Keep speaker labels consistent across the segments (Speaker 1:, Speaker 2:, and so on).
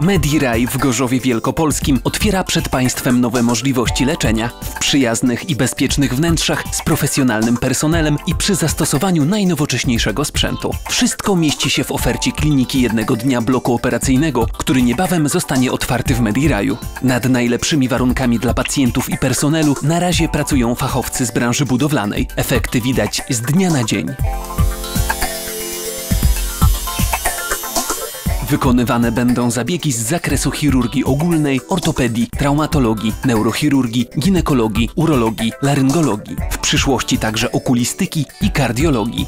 Speaker 1: Mediraj w Gorzowie Wielkopolskim otwiera przed Państwem nowe możliwości leczenia w przyjaznych i bezpiecznych wnętrzach z profesjonalnym personelem i przy zastosowaniu najnowocześniejszego sprzętu. Wszystko mieści się w ofercie kliniki jednego dnia bloku operacyjnego, który niebawem zostanie otwarty w Mediraju. Nad najlepszymi warunkami dla pacjentów i personelu na razie pracują fachowcy z branży budowlanej. Efekty widać z dnia na dzień. Wykonywane będą zabiegi z zakresu chirurgii ogólnej, ortopedii, traumatologii, neurochirurgii, ginekologii, urologii, laryngologii, w przyszłości także okulistyki i kardiologii.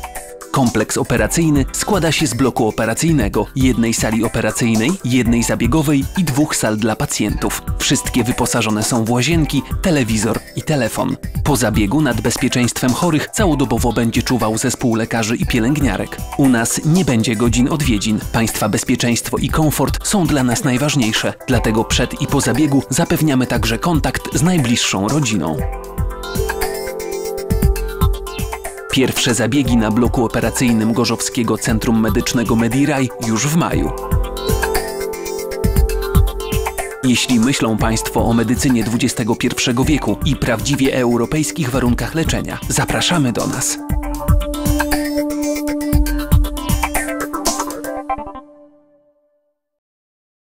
Speaker 1: Kompleks operacyjny składa się z bloku operacyjnego, jednej sali operacyjnej, jednej zabiegowej i dwóch sal dla pacjentów. Wszystkie wyposażone są w łazienki, telewizor i telefon. Po zabiegu nad bezpieczeństwem chorych całodobowo będzie czuwał zespół lekarzy i pielęgniarek. U nas nie będzie godzin odwiedzin. Państwa bezpieczeństwo i komfort są dla nas najważniejsze, dlatego przed i po zabiegu zapewniamy także kontakt z najbliższą rodziną. Pierwsze zabiegi na bloku operacyjnym Gorzowskiego Centrum Medycznego Mediraj już w maju. Jeśli myślą Państwo o medycynie XXI wieku i prawdziwie europejskich warunkach leczenia, zapraszamy do nas.